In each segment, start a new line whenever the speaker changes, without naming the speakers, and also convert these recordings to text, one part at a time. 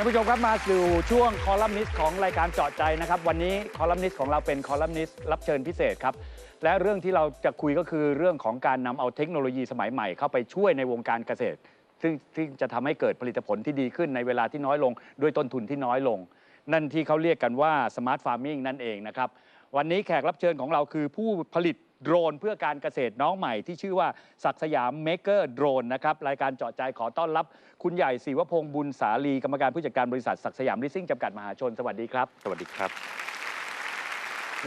ท่านผู้ชมครับมาสู่ช่วงคอลัมนิสต์ของรายการเจาะใจนะครับ วันนี้คอลัมนิสต์ของเราเป็นคอลัมนิสต์รับเชิญพิเศษครับ และเรื่องที่เราจะคุยก็คือเรื่องของการนำเอาเทคโนโลยีสมัยใหม่เข้าไปช่วยในวงการเกษตร ซึ่งที่จะทำให้เกิดผลิตผลที่ดีขึ้นในเวลาที่น้อยลง ด้วยต้นทุนที่น้อยลง นั่นที่เขาเรียกกันว่าสมาร์ทฟาร์มิงนั่นเองนะครับ วันนี้แขกรับเชิญของเราคือผู้ผลิต โดรนเพื่อการเกษตรน้องใหม่ที่ชื่อว่าศักดิ์สยามเมกเกอร์โดรนนะครับรายการเจาะใจขอต้อนรับ คุณใหญ่ศิวพงศ์บุญสาลีกรรมการผู้จัดการบริษัทศักดิ์สยามลิสซิ่งจำกัดมหาชนสวัสดีครับ
สวัสดีครับ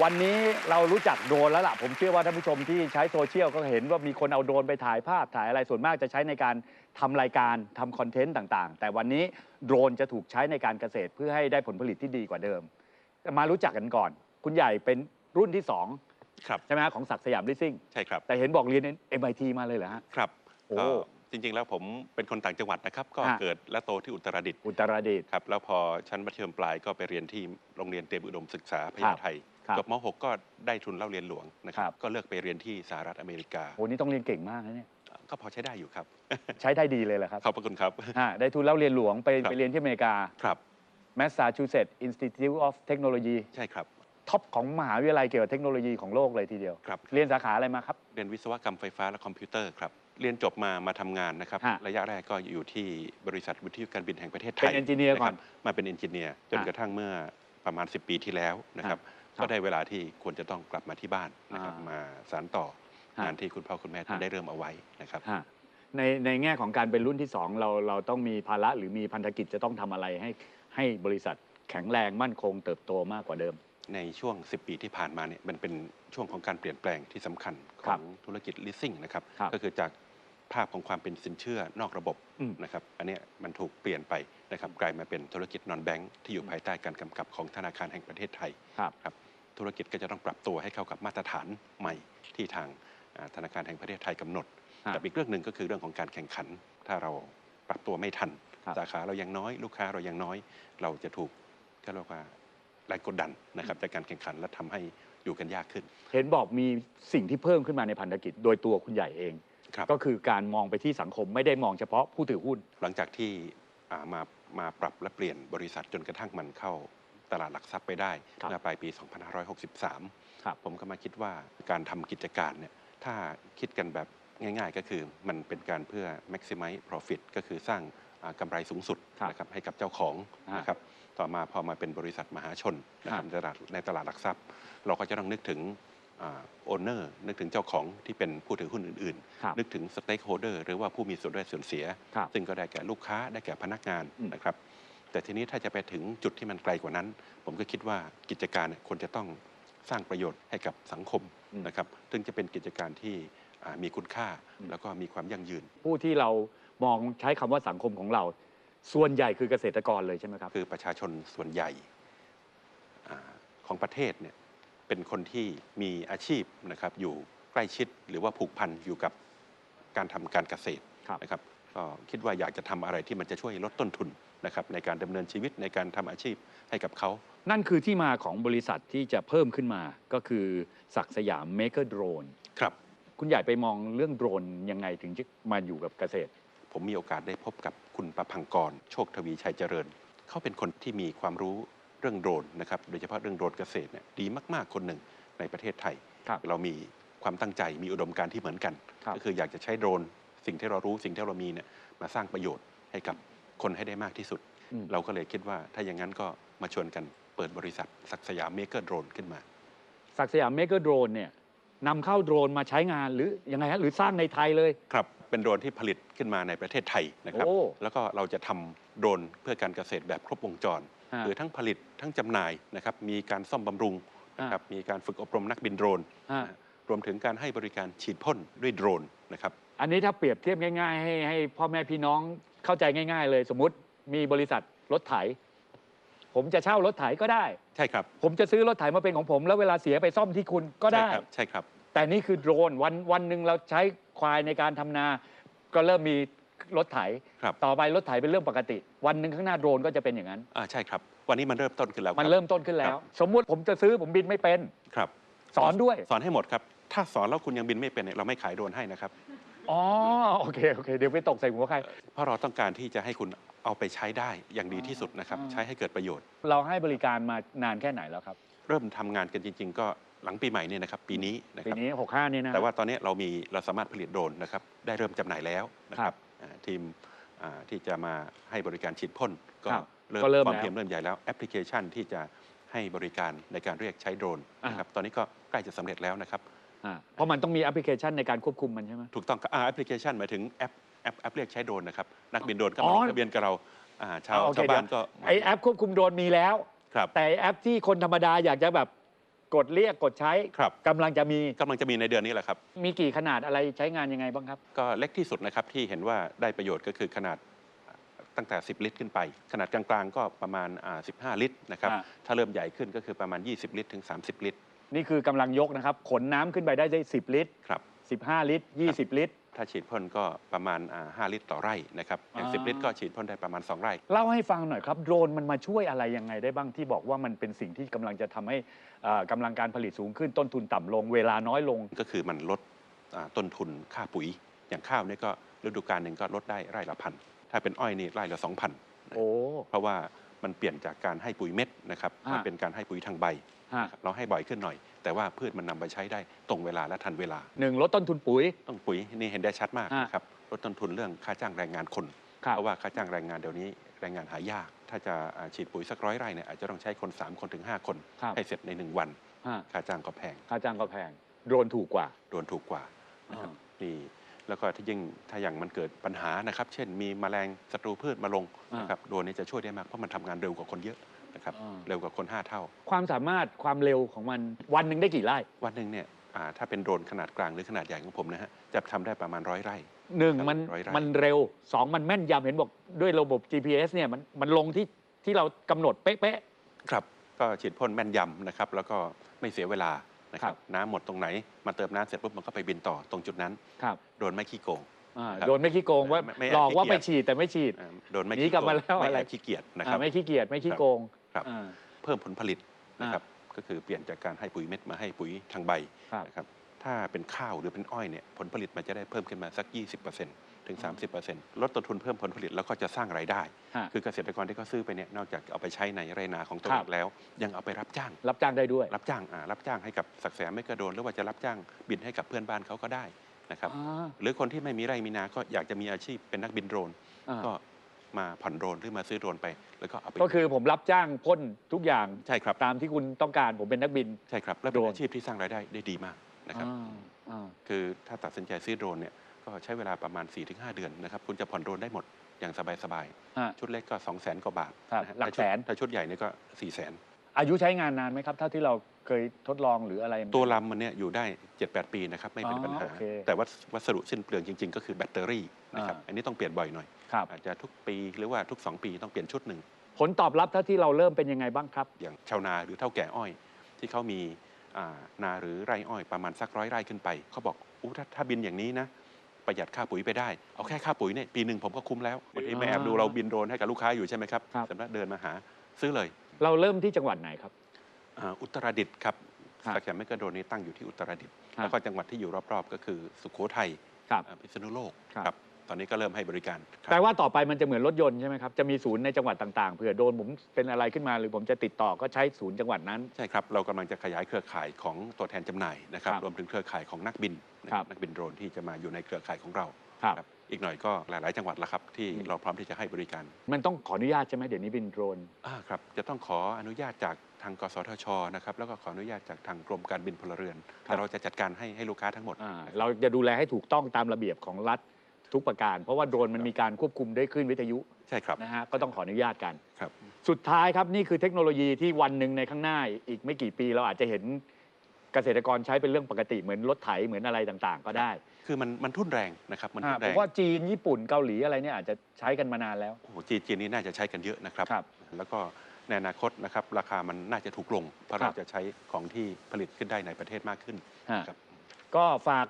วันนี้เรารู้จักโดรนแล้วล่ะผมเชื่อว่าท่านผู้ชมที่ใช้โซเชียลก็เห็นว่ามีคนเอาโดรนไปถ่ายภาพถ่ายอะไรส่วนมากจะใช้ในการทำรายการทำคอนเทนต์ต่างๆ แต่วันนี้โดรนจะถูกใช้ในการเกษตรเพื่อให้ได้ผลผลิตที่ดีกว่าเดิม มารู้จักกันก่อน คุณใหญ่เป็นรุ่นที่สอง
ครับ
ใช่ไหมฮะของศักดิ์สยามลิสซิ่ง
ใช่ครับ
แต่เห็นบอกเรียน MIT มาเลยเหรอฮะ
ครับ
โอ้
ก็จริง ๆ แล้วผมเป็นคนต่างจังหวัดนะครับ ก็
ฮะ
เกิดและโตที่อุตรดิตถ์
อุตรดิตถ์
ครับ แล้วพอชั้นมัธยมปลายก็ไปเรียนที่โรงเรียนเตรียมอุดมศึกษาพญาไท
ครับ
จบม .6 ก็ได้ทุนเล่าเรียนหลวงนะครั
ครับ บ
ก็เลือกไปเรียนที่สหรัฐอเมริกา
โอ้นี่ต้องเรียนเก่งมากนะเนี่ย
ก็พอใช้ได้อยู่ครับ
ใช้ได้ดีเลยเหรอครับ
ขอบพระคุณครับ
ฮะได้ทุนเล่าเรียนหลวงไป
ครับ
ไปเรียนที่อเมริกา
ครับ
Massachusetts Institute of Technology
ใช่ครับ
ท็อปของมหาวิทยาลัยเกี่ยวกับเทคโนโลยีของโลกเลยทีเดียว
ครับ
เรียนสาขาอะไรมาครับ
เรียนวิศวกรรมไฟฟ้าและคอมพิวเตอร์ครับ เรียนจบมามาทำงานนะครับ
ฮะ
ระยะแรกก็อยู่ที่บริษัทวิทยุการบินแห่งประเทศไท
เป็
ย
น engineer ก่อนะ
ครับมาเป็นเอนจิเนียร์จน
ฮะ
กระทั่งเมื่อประมาณ 10 ปีที่แล้วนะครับ
ครับ
ก็ได้เวลาที่ควรจะต้องกลับมาที่บ้านนะครับ
อ่าม
มาสานต่อ
ฮะ
งานที่คุณพ่อคุณแม่ท่าน
ฮะ
ได้เริ่มเอาไว้นะครับ
ฮะในในแง่ของการเป็นรุ่นที่ 2 เราเราต้องมีภาระหรือมีพันธกิจจะต้องทำอะไรให้ให้บริษัทแข็งแรงมั่นคงเติบโตมากกว่าเดิม
ในช่วง 10 ปีที่ผ่านมาเนี่ยมันเป็นช่วงของการเปลี่ยนแปลงที่สำคัญข
ครั
อบงธุรกิจ leasing นะครับ
ครับ
ก็คือจากภาพของความเป็นสินเชื่อนอกระบบ
อืม
นะครับอันเนี้ยมันถูกเปลี่ยนไปนะครับกลายมาเป็นธุรกิจนอนแบงค์ที่อยู่ภายใต้การกำกับของธนาคารแห่งประเทศไทย
ครับ
ครับธุรกิจก็จะต้องปรับตัวให้เข้ากับมาตรฐานใหม่ที่ทางอ่าธนาคารแห่งประเทศไทยกำหนด
ฮะ
แต่อีกเรื่องหนึ่งก็คือเรื่องของการแข่งขัน ถ้าเราปรับตัวไม่ทัน
ครับ
สาขาเรายังน้อย ลูกค้าเรายังน้อย เราจะถูกก็เรียกว่า แรงกดดันนะครับจากการแข่งขันและทำให้อยู่กันยากขึ้น
เห็นบอกมีสิ่งที่เพิ่มขึ้นมาในพันธกิจ โดยตัวคุณใหญ่เอง
ครับ
ก็คือการมองไปที่สังคมไม่ได้มองเฉพาะผู้ถือหุ้น
หลังจากที่อ่ามามาปรับและเปลี่ยนบริษัทจนกระทั่งมันเข้าตลาดหลักทรัพย์ไปได้
ครับ
เมื่อปลายปี 2563
ครับ
ผมก็มาคิดว่าการทำกิจการเนี่ยถ้าคิดกันแบบง่ายๆก็คือมันเป็นการเพื่อ maximize profit ก็คือสร้าง อ่ากำไรสูงสุด
ครับ
นะครับให้กับเจ้าของ
ฮะ
นะครับต่อมาพอมาเป็นบริษัทมหาชนนะครับ
ฮะ
ในตลาดในตลาดหลักทรัพย์ เราก็จะต้องนึกถึงโอนเนอร์นึกถึงเจ้าของที่เป็นผู้ถือหุ้นอื่น
ครับ
ๆนึกถึงสเต็กโฮเดอร์หรือว่าผู้มีส่วนได้ส่วนเสีย
ครับ
ซึ่งก็ได้แก่ลูกค้าได้แก่พนักงาน
อืม
นะครับแต่ทีนี้ถ้าจะไปถึงจุดที่มันไกลกว่านั้น ผมก็คิดว่ากิจการเนี่ยควรจะต้องสร้างประโยชน์ให้กับสังคม
อืม
นะครับซึ่งจะเป็นกิจการที่อ่ามีคุณค่า
อืม
แล้วก็มีความยั่งยืน
ผู้ที่เรา มองใช้คำว่าสังคมของเรา ส่วนใหญ่คือเกษตรกรเลยใช่ไหมครับ
คือประชาชนส่วนใหญ่อาของประเทศเนี่ยเป็นคนที่มีอาชีพนะครับอยู่ใกล้ชิดหรือว่าผูกพันอยู่กับการทำการเกษตร
ครับ
นะครับก็คิดว่าอยากจะทำอะไรที่มันจะช่วยลดต้นทุนนะครับในการดำเนินชีวิตในการทำอาชีพให้กับเขา
นั่นคือที่มาของบริษัทที่จะเพิ่มขึ้นมาก็คือศักดิ์สยามเมกเกอร์โดรน
ครับ
คุณใหญ่ไปมองเรื่องโดรนยังไงถึงจะมาอยู่กับเกษตร
ผมมีโอกาสได้พบกับคุณประพังกร โชคทวีชัยเจริญ เขาเป็นคนที่มีความรู้เรื่องโดรนนะครับ โดยเฉพาะเรื่องโดรนเกษตรเนี่ยดีมากๆ คนหนึ่งในประเทศไทย
ครับ
เรามีความตั้งใจมีอุดมการณ์ที่เหมือนกัน
ครับ
ก็คืออยากจะใช้โดรน สิ่งที่เรารู้สิ่งที่เรามีเนี่ยมาสร้างประโยชน์ให้กับคนให้ได้มากที่สุด
อืม
เราก็เลยคิดว่าถ้าอย่างนั้นก็มาชวนกันเปิดบริษัทศักดิ์สยามเมกเกอร์โดรนขึ้นมา
ศักดิ์สยามเมกเกอร์โดรนเนี่ยนำเข้าโดรนมาใช้งานหรือยังไงฮะหรือสร้างในไทยเลย
ครับ เป็นโดรนที่ผลิตขึ้นมาในประเทศไทยนะครับ
โอ้
แล้วก็เราจะทำโดรนเพื่อการเกษตรแบบครบวงจร
ฮะ
หรือทั้งผลิตทั้งจำหน่ายนะครับมีการซ่อมบำรุงนะครับมีการฝึกอบรมนักบินโดรน
ฮะ
รวมถึงการให้บริการฉีดพ่นด้วยโดรนนะครับ
อันนี้ถ้าเปรียบเทียบง่ายๆ ให้ให้พ่อแม่พี่น้องเข้าใจง่ายๆ เลยสมมุติมีบริษัทรถไถ ผมจะเช่ารถไถก็ได้
ใช่ครับ
ผมจะซื้อรถไถมาเป็นของผม แล้วเวลาเสียไปซ่อมที่คุณก็ได้
ใช่ครับใช่ครับ
แต่นี่คือโดรนวันวันหนึ่งเราใช้ควายในการทำนา ก็เริ่มมีรถไถ
ครับ
ต่อไปรถไถเป็นเรื่องปกติ วันหนึ่งข้างหน้าโดรนก็จะเป็นอย่างนั้น
อ่าใช่ครับ วันนี้มันเริ่มต้นขึ้นแล้วค
มัน
บ
เริ่มต้นขึ้นแล้ว
ครับ
สมมุติผมจะซื้อผมบินไม่เป็น
ครับ
สอนด้วย
สอนให้หมดครับ ถ้าสอนแล้วคุณยังบินไม่เป็นเนี่ยเราไม่ขายโดรนให้นะครับ
อ๋อโอเคโอเค เดี๋ยวไปตกใส่หัวใคร
เพราะเราต้องการที่จะให้คุณเอาไปใช้ได้อย่างดีที่สุดนะครับ
อ่า
ใช้ให้เกิดประโยชน์
เราให้บริการมานานแค่ไหนแล้วครับ
เริ่มทำงานกันจริง ๆ ก็ หลังปีใหม่เนี่ยนะครับปีนี้นะค
ปี
รับ
นี้ 65นี่นะ
แต่ว่าตอนนี้เรามีเราสามารถผลิตโดรนนะครับได้เริ่มจำหน่ายแล้วนะค
ครั
รับบอ่าทีมอ่าที่จะมาให้บริการฉีดพ่นก็
ครับ
เริ่ม
ก็เริ่ม
ความ
แล้ว
เพียรเริ่มใหญ่แล้วแอปพลิเคชันที่จะให้บริการในการเรียกใช้โดรนนะครับตอนนี้ก็ใกล้จะสำเร็จแล้วนะครับ
อ่าเพราะมันต้องมีแอปพลิเคชันในการควบคุมมันใช่ไหม
ถูกต้องครับอ่าแอปพลิเคชันหมายถึงแอปแอปแอปเรียกใช้โดรนนะครับ นักบินโดรนก็
อ๋
มา
อ
ลงทะเบียนกับเราอ่าชาว
อ่าโอเค
ชาวบ้าน
เดี๋
ก็
ยวไอแอปควบคุมโดรนมีแล้ว
ครับ
แต่แอปที่คนธรรมดาอยากจะแบบ กดเรียกกดใช้
ครับ
กำลังจะมี
กำลังจะมีในเดือนนี้แหละครับ
มีกี่ขนาดอะไรใช้งานยังไงบ้างครับ
ก็เล็กที่สุดนะครับที่เห็นว่าได้ประโยชน์ก็คือขนาดตั้งแต่ 10 ลิตรขึ้นไป ขนาดกลางๆ ก็ประมาณอ่า15 ลิตรนะครับ
อ่า
ถ้าเริ่มใหญ่ขึ้นก็คือประมาณ 20 ลิตรถึง 30 ลิตร
นี่คือกำลังยกนะครับ ขนน้ำขึ้นไปได้ได้ 10 ลิตร
ครับ
15 ลิตร 20 ลิตร
ถ้าฉีดพ่นก็ประมาณอ่า5ลิตรต่อไร่นะครับอย่าง
อ่า
10 ลิตรก็ฉีดพ่นได้ประมาณ 2 ไร่
เล่าให้ฟังหน่อยครับ โดรนมันมาช่วยอะไรยังไงได้บ้างที่บอกว่ามันเป็นสิ่งที่กำลังจะทำให้เอ่อกำลังการผลิตสูงขึ้นต้นทุนต่ำลง เวลาน้อยลง
ก็คือมันลดอ่าต้นทุนค่าปุ๋ย อย่างข้าวเนี่ยก็ฤดูกาลหนึ่งก็ลดได้ไร่ละพันถ้าเป็นอ้อยนี่ไร่ละ2,000
โอ้
เพราะว่ามันเปลี่ยนจากการให้ปุ๋ยเม็ดนะครับ
ฮะ
มาเป็นการให้ปุ๋ยทางใบ
ฮะ
เราให้บ่อยขึ้นหน่อย แต่ว่าพืชมันนำไปใช้ได้ตรงเวลาและทันเวลา
หนึ่งลดต้นทุนปุ๋ย
ต้องปุ๋ยนี่เห็นได้ชัดมาก
ฮะ
นะครับลดต้นทุนเรื่องค่าจ้างแรงงานคน
ครับ
เพราะว่าค่าจ้างแรงงานเดี๋ยวนี้แรงงานหายาก ถ้าจะอ่าฉีดปุ๋ยสักร้อยไร่เนี่ยอาจจะต้องใช้คน 3 คนถึง 5 คน
ครับ
ให้เสร็จใน 1 วัน
ฮะ
ค่าจ้างก็แพง
ค่าจ้างก็แพง โดรนถูกกว่า
โดนถูกกว่า นะครับ
อ่
นี่แล้วก็ที่ยิ่งถ้าอย่างมันเกิดปัญหานะครับ เช่นมีแมลงศัตรูพืชมาลง
อ่าน
นะครับโดรนนี้จะช่วยได้มากเพราะมันทำงานเร็วกว่าคนเยอะ นะครับ
อ่า
เร็วกว่าคน 5 เท่า
ความสามารถความเร็วของมันวันหนึ่งได้กี่ไร่
วันหนึ่งเนี่ยอ่าถ้าเป็นโดรนขนาดกลางหรือขนาดใหญ่ของผมนะฮะจะทำได้ประมาณร้อยไร่
หนึ่ง
ครับ
มัน
ร้อยไร่
มันเร็วสองมันแม่นยำเห็นบอกด้วยระบบ GPS เนี่ยมันมันลงที่ที่เรากำหนดเป๊ะ
ครับก็ฉีดพ่นแม่นยำนะครับแล้วก็ไม่เสียเวลานะค
ครั
รับ บน้ำหมดตรงไหนมาเติมน้ำเสร็จปุ๊บมันก็ไปบินต่อตรงจุดนั้น
ๆครับ
โดนไม่ขี้โกง
อ่า
ครับ
โดนไม่ขี้โกงว่า
ไม่ไม่
หลอกว่า
ขี้
ไป
เกียจ
ฉีดแต่ไม่ฉีด
อ่าโดนไม่
หนี
ขี้
กลับ
โกง
มาแล้ว
ไม่
อะไร
แอบขี้เกียจนะค
อ่า
รับ
ไม่ขี้เกียจไม่ขี้โกง
ครับ
อ่า
เพิ่มผลผลิตนะครับก็คือเปลี่ยนจากการให้ปุ๋ยเม็ดมาให้ปุ๋ยทางใบ
ครับ
นะครับถ้าเป็นข้าวหรือเป็นอ้อยเนี่ยผลผลิตมันจะได้เพิ่มขึ้นมาสัก 20%ถึง 30%ลดต้นทุนเพิ่มผลผลิตแล้วก็จะสร้างรายได้
ฮะ
คือเกษตรกรที่เขาซื้อไปเนี่ยนอกจากเอาไปใช้ในไรนาของตัว
ครั
เอบงแล้ว ยังเอาไปรับจ้าง
รับจ้างได้ด้วย
รับจ้างอ่ารับจ้างให้กับสักแสนไม่กระโดนหรือว่าจะรับจ้างบินให้กับเพื่อนบ้านเขาก็ได้นะครับ
อ่า
หรือคนที่ไม่มีไร่มีนาก็อยากจะมีอาชีพเป็นนักบินโดรน
อ่า
ก็ มาผ่อนโดรนหรือมาซื้อโดรนไป แล้วก็เอาไป
ก็คือผมรับจ้างพ่นทุกอย่าง
ใช่ครับ
ตามที่คุณต้องการผมเป็นนักบิน
ใช่ครับ และเป็
โด
น
รน
อาชีพที่สร้างรายได้ได้ดีมากนะครับ
อ่าอ่า
คือถ้าตัดสินใจซื้อโดรนเนี่ยก็ใช้เวลาประมาณ 4-5 เดือนนะครับ คุณจะผ่อนโดรนได้หมดอย่างสบาย
ฮะ
ๆชุดเล็กก็ 2 0 0 0 0 0 กว่าบาท
ครับ
นะฮะ
หลัก
ถ้าชุด
แสน
ถ้าชุดใหญ่เนี่ยก็ 4 0 0 0 0 0
อายุใช้งานนานไหมครับ เท่าที่เรา เคยทดลองหรืออะไร
ตัวลำมันเนี่ยอยู่ได้ 7-8 ปีนะครับไม่เป็น
อ๋อ
ปัญหา
โอเค
แต่ว่าวัสดุสิ้นเปลืองจริง ๆ ก็คือแบตเตอรี่นะครับ
อ่า
อันนี้ต้องเปลี่ยนบ่อยหน่อย
ครับ
อาจจะทุกปีหรือว่าทุก 2 ปีต้องเปลี่ยนชุดหนึ่ง
ผลตอบรับเท่าที่เราเริ่มเป็นยังไงบ้างครับ
อย่างชาวนาหรือเท่าแก่อ้อย ที่เขามีอ่านาหรือไร่อ้อยประมาณสักร้อยไร่ขึ้นไป เขาบอกอู้ถ้าถ้าบินอย่างนี้นะ ประหยัดค่าปุ๋ยไปได้ เอาแค่ค่าปุ๋ยเนี่ยปีหนึ่งผมก็คุ้มแล้วบางทีไม่แอบดูเราบินโดรนให้กับลูกค้าอยู่ใช่ไหมครับ
ครับ
สำนักเดินมาหาซื้อเลย
เราเริ่มที่จังหวัดไหนครับ
อ่าอุตรดิตถ์ครับ
ครับ
สักแห่ไม่กระโดนนี้ตั้งอยู่ที่อุตรดิตถ์
ครับ
แล้วก็จังหวัดที่อยู่รอบๆ ก็คือสุโขทัย
ครับ
อ่าพิษณุโลก
ครับ
ตอนนี้ก็เริ่มให้บริการครับ
แปลว่าต่อไปมันจะเหมือนรถยนต์ใช่ไหมครับ จะมีศูนย์ในจังหวัดต่างๆ เผื่อโดนผมเป็นอะไรขึ้นมาหรือผมจะติดต่อก็ใช้ศูนย์จังหวัดนั้น
ใช่ครับ เรากำลังจะขยายเครือข่ายของตัวแทนจำหน่ายนะครับ
ครับ
รวมถึงเครือข่ายของนักบินนะค
ครั
รับบนักบินโดรนที่จะมาอยู่ในเครือข่ายของเรา
ครับ
ครับอีกหน่อยก็หลาย ๆ จังหวัดละครับ ที่
อืม
เราพร้อมที่จะให้บริการ
มันต้องขออนุญาตใช่ไหมเดี๋ยวนี้บินโดรน
อ่าครับจะต้องขออนุญาตจาก ทางกสทชนะครับแล้วก็ขออนุญาตจากทางกรมการบินพลเรือน
ครับ
แต่เราจะจัดการให้ให้ลูกค้าทั้งหมด
อ่าเราจะดูแลให้ถูกต้องตามระเบียบของรัฐทุกประการ เพราะว่าโดรนมันมีการควบคุมด้วยคลื่นวิทยุ
ใช่ครับ
นะฮะก็ต้องขออนุญาตกัน
ครับ
สุดท้ายครับ นี่คือเทคโนโลยีที่วันหนึ่งในข้างหน้า อีกไม่กี่ปีเราอาจจะเห็นเกษตรกรใช้เป็นเรื่องปกติเหมือนรถไถเหมือนอะไรต่างๆ ก็ได้
คือมันมันทุ่นแรงนะครับมัน
อ่า
ทุ่น
ผ
แร
ม
ง
ว่าจีนญี่ปุ่นเกาหลีอะไรเนี่ยอาจจะใช้กันมานานแล้ว
โอ้โหจีนจีนนี้น่าจะใช้กันเยอะนะครับ
ครับ
แล้วก็ ในอนาคตนะครับราคามันน่าจะถูกลง เพราะ
ครั
เรา
บ
จะใช้ของที่ผลิตขึ้นได้ในประเทศมากขึ้น
ฮะ
ครับ
ก็ฝาก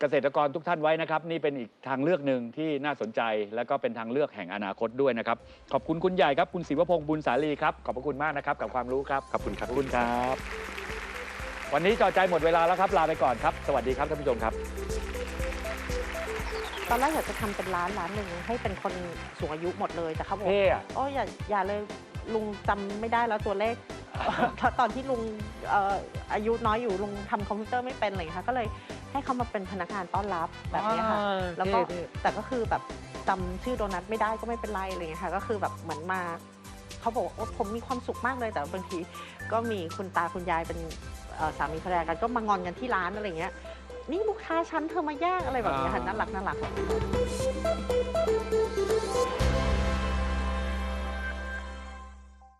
เกษตรกรทุกท่านไว้นะครับ นี่เป็นอีกทางเลือกหนึ่งที่น่าสนใจ และก็เป็นทางเลือกแห่งอนาคตด้วยนะครับ ขอบคุณคุณใหญ่ครับ คุณศิวพงษ์บุญสาลีครับ ขอบพระคุณมากนะครับ กับความรู้ครับ
ขอบคุณครับ
ขอบคุณครับ วันนี้จอใจหมดเวลาแล้วครับลาไปก่อนครับ สวัสดีครับท่านผู้ชมครับ
ตอนแรกอยากจะทำเป็นร้านร้านหนึ่งให้เป็นคนสูงอายุหมดเลยแต่เขาบอก
เท่อะ
โอ้อย่าอย่าเลย ลุงจำไม่ได้แล้วตัวเลขเพราะตอนที่ลุงเอ่ออายุน้อยอยู่ลุงทำคอมพิวเตอร์ไม่เป็นอะไรอย่างเลยค่ะก็เลยให้เขามาเป็นพนักงานต้อนรับแบบเนี้ยค่ะ
อ่า
แล้วก็
เท่
แต่ก็คือแบบจำชื่อโดนัทไม่ได้ก็ไม่เป็นไรอะไรอย่างเงี้ยค่ะก็คือแบบเหมือนมาเขาบอกว่าโอ๊ยผมมีความสุขมากเลยแต่บางทีก็มีคุณตาคุณยายเป็นเอ่อสามีภรรยากันก็มางอนกันที่ร้านอะไรอย่างเงี้ยนี่ลูกค้าฉันเธอมาแย่งอะไรแบบเนี้ยค่ะน่ารักน่ารัก